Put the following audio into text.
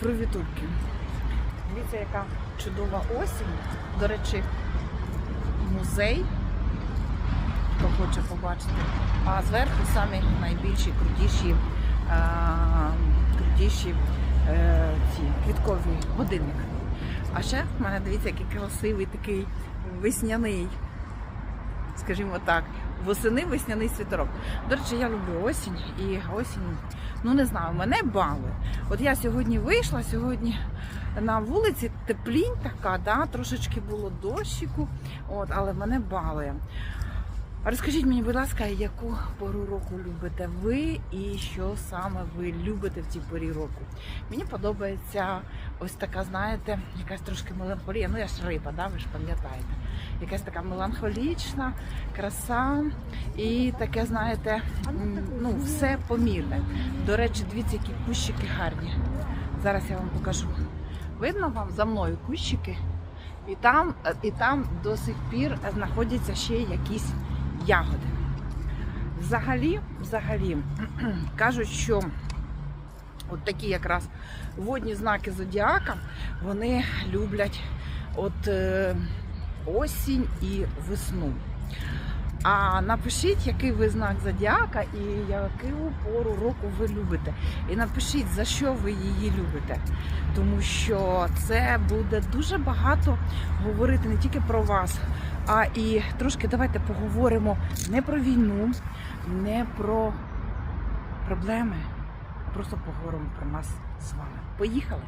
про вітульки. Дивіться, яка чудова осінь. До речі, музей, хто хоче побачити. А зверху самі найбільші крутіші, крутіші е, ці квіткові годинник. А ще в мене дивіться, який красивий такий весняний, скажімо так, восени весняний світорок. До речі, я люблю осінь і осінь, ну не знаю, мене бали. От я сьогодні вийшла, сьогодні на вулиці теплінь така, да, трошечки було дощику, от, але мене балує. Розкажіть мені, будь ласка, яку пору року любите ви і що саме ви любите в цій порі року? Мені подобається ось така, знаєте, якась трошки меланхолія. Ну я ж риба, да, ви ж пам'ятаєте. Якась така меланхолічна краса і таке, знаєте, ну все помірне. До речі, дивіться, які кущики гарні. Зараз я вам покажу. Видно вам за мною кущики? І там, і там до сих пір знаходяться ще якісь ягоди. Взагалі, взагалі, кажуть, що от такі якраз водні знаки зодіака, вони люблять от е, осінь і весну. А напишіть, який ви знак зодіака і яку пору року ви любите. І напишіть, за що ви її любите. Тому що це буде дуже багато говорити не тільки про вас, а і трошки давайте поговоримо не про війну, не про проблеми, просто поговоримо про нас з вами. Поїхали!